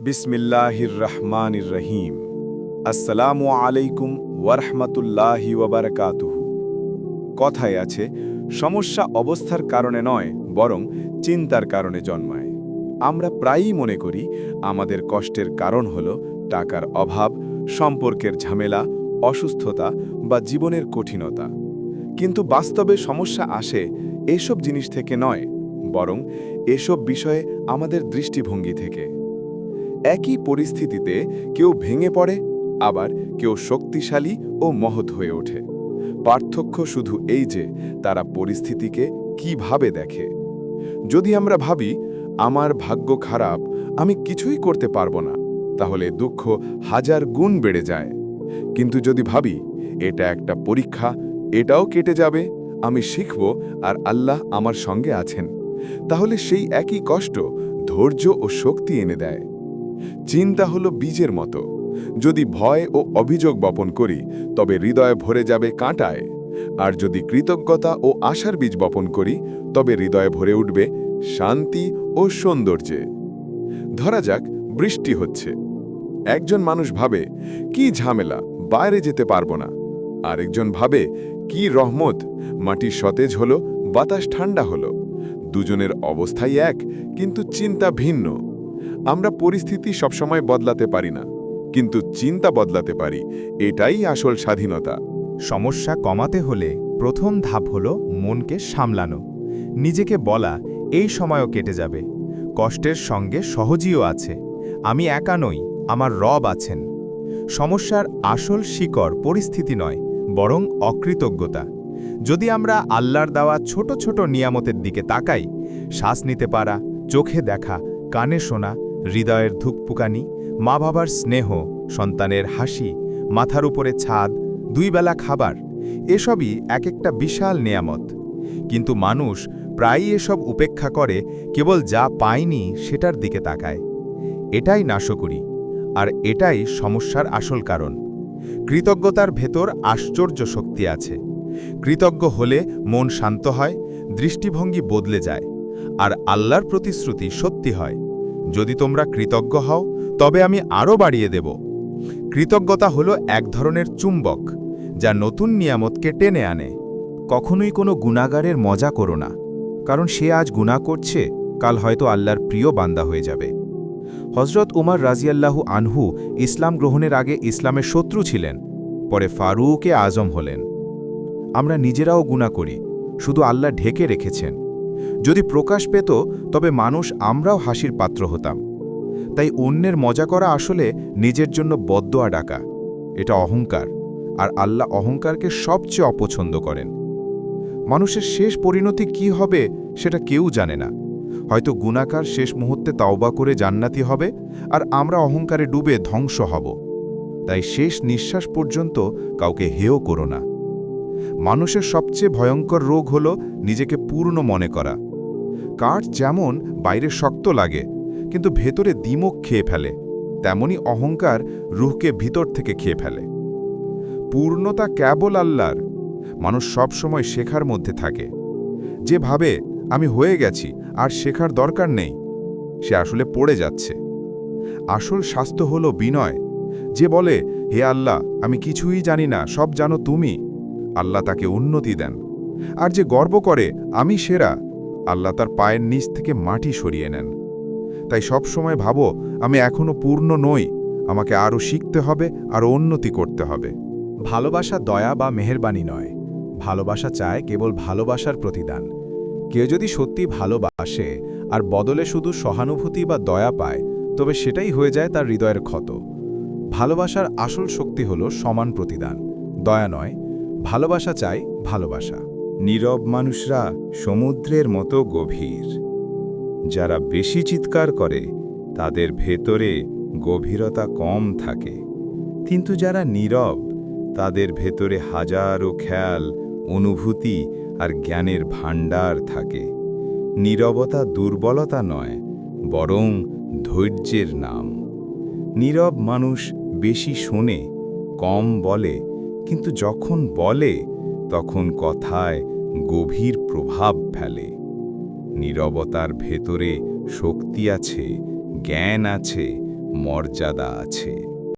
বিসমিল্লাহির রহমানির রহিম আসসালামু আলাইকুম ওয়ারহমাতুল্লাহি ওয়াবারাকাতুহু। কথায় আছে, সমস্যা অবস্থার কারণে নয়, বরং চিন্তার কারণে জন্মায়। আমরা প্রায়ই মনে করি, আমাদের কষ্টের কারণ হল টাকার অভাব, সম্পর্কের ঝামেলা, অসুস্থতা বা জীবনের কঠিনতা। কিন্তু বাস্তবে সমস্যা আসে এসব জিনিস থেকে নয়, বরং এসব বিষয়ে আমাদের দৃষ্টিভঙ্গি থেকে। একই পরিস্থিতিতে কেউ ভেঙে পড়ে, আবার কেউ শক্তিশালী ও মহৎ হয়ে ওঠে। পার্থক্য শুধু এই যে, তারা পরিস্থিতিকে কীভাবে দেখে। যদি আমরা ভাবি, আমার ভাগ্য খারাপ, আমি কিছুই করতে পারব না, তাহলে দুঃখ হাজার গুণ বেড়ে যায়। কিন্তু যদি ভাবি, এটা একটা পরীক্ষা, এটাও কেটে যাবে, আমি শিখব আর আল্লাহ আমার সঙ্গে আছেন, তাহলে সেই একই কষ্ট ধৈর্য ও শক্তি এনে দেয়। চিন্তা হলো বীজের মতো। যদি ভয় ও অভিযোগ বপন করি, তবে হৃদয়ে ভরে যাবে কাঁটায়। আর যদি কৃতজ্ঞতা ও আশার বীজ বপন করি, তবে হৃদয়ে ভরে উঠবে শান্তি ও সৌন্দর্যে। ধরা যাক, বৃষ্টি হচ্ছে। একজন মানুষ ভাবে, কি ঝামেলা, বাইরে যেতে পারব না। আরেকজন ভাবে, কি রহমত, মাটি সতেজ হলো, বাতাস ঠান্ডা হলো। দুজনের অবস্থাই এক, কিন্তু চিন্তা ভিন্ন। আমরা পরিস্থিতি সবসময় বদলাতে পারি না, কিন্তু চিন্তা বদলাতে পারি, এটাই আসল স্বাধীনতা। সমস্যা কমাতে হলে প্রথম ধাপ হল মনকে সামলানো, নিজেকে বলা, এই সময়ও কেটে যাবে, কষ্টের সঙ্গে সহজীও আছে, আমি একা নই, আমার রব আছেন। সমস্যার আসল শিকড় পরিস্থিতি নয়, বরং অকৃতজ্ঞতা। যদি আমরা আল্লাহর দেওয়া ছোট ছোট নিয়ামতের দিকে তাকাই, শ্বাস নিতে পারা, চোখে দেখা, কানে শোনা হৃদয়ের ধুকপুকানি মা বাবার স্নেহ, সন্তানের হাসি, মাথার উপরে ছাদ, দুই বেলা খাবার, এসবই এক একটা বিশাল নেয়ামত। কিন্তু মানুষ প্রায়ই এসব উপেক্ষা করে, কেবল যা পায়নি সেটার দিকে তাকায়। এটাই নাশকরি, আর এটাই সমস্যার আসল কারণ। কৃতজ্ঞতার ভেতর আশ্চর্য শক্তি আছে। কৃতজ্ঞ হলে মন শান্ত হয়, দৃষ্টিভঙ্গি বদলে যায়, আর আল্লাহর প্রতিশ্রুতি সত্যি হয়। যদি তোমরা কৃতজ্ঞ হও, তবে আমি আরও বাড়িয়ে দেব। কৃতজ্ঞতা হলো এক ধরনের চুম্বক, যা নতুন নিয়ামতকে টেনে আনে। কখনোই কোনো গুণাগারের মজা করো না, কারণ সে আজ গুণা করছে, কাল হয়তো আল্লাহর প্রিয় বান্দা হয়ে যাবে। হজরত উমার রাজিয়াল্লাহু আনহু ইসলাম গ্রহণের আগে ইসলামের শত্রু ছিলেন, পরে ফারুকে আজম হলেন। আমরা নিজেরাও গুণা করি, শুধু আল্লাহ ঢেকে রেখেছেন। যদি প্রকাশ পেত, তবে মানুষ আমরাও হাসির পাত্র হতাম। তাই অন্যের মজা করা আসলে নিজের জন্য বদোয়া ডাকা। এটা অহংকার, আর আল্লাহ অহংকারকে সবচেয়ে অপছন্দ করেন। মানুষের শেষ পরিণতি কি হবে, সেটা কেউ জানে না। হয়তো গুণাকার শেষ মুহূর্তে তাওবা করে জান্নাতি হবে, আর আমরা অহংকারে ডুবে ধ্বংস হব। তাই শেষ নিঃশ্বাস পর্যন্ত কাউকে হেয় করো না। মানুষের সবচেয়ে ভয়ঙ্কর রোগ হল নিজেকে পূর্ণ মনে করা। কাঠ যেমন বাইরে শক্ত লাগে, কিন্তু ভেতরে দিমক খেয়ে ফেলে, তেমনি অহংকার রুহকে ভিতর থেকে খেয়ে ফেলে। পূর্ণতা কেবল আল্লাহর, মানুষ সব সময় শেখার মধ্যে থাকে। যে ভাবে, আমি হয়ে গেছি, আর শেখার দরকার নেই। সে আসলে পড়ে যাচ্ছে। আসল স্বাস্থ্য হল বিনয়। যে বলে, হে আল্লাহ, আমি কিছুই জানি না, সব জানো তুমি। আল্লাহ তাকে উন্নতি দেন। আর যে গর্ব করে, আমি সেরা, আল্লাহ তার পায়ের নিচ থেকে মাটি সরিয়ে নেন। তাই সব সময় ভাবো, আমি এখনও পূর্ণ নই, আমাকে আরও শিখতে হবে, আরও উন্নতি করতে হবে। ভালোবাসা দয়া বা মেহেরবানি নয়। ভালোবাসা চায় কেবল ভালোবাসার প্রতিদান। কেউ যদি সত্যি ভালোবাসে, আর বদলে শুধু সহানুভূতি বা দয়া পায়, তবে সেটাই হয়ে যায় তার হৃদয়ের ক্ষত। ভালোবাসার আসল শক্তি হল সমান প্রতিদান। দয়া নয় ভালোবাসা চাই ভালোবাসা। নীরব মানুষরা সমুদ্রের মতো গভীর। যারা বেশি চিৎকার করে, তাদের ভেতরে গভীরতা কম থাকে। কিন্তু যারা নীরব, তাদের ভেতরে হাজারো খেয়াল, অনুভূতি আর জ্ঞানের ভাণ্ডার থাকে। নীরবতা দুর্বলতা নয়, বরং ধৈর্যের নাম। নীরব মানুষ বেশি শোনে, কম বলে কিন্তু যখন বলে, তখন কথায় গভীর প্রভাব ফেলে। নীরবতার ভেতরে শক্তি আছে, জ্ঞান আছে, মর্যাদা আছে।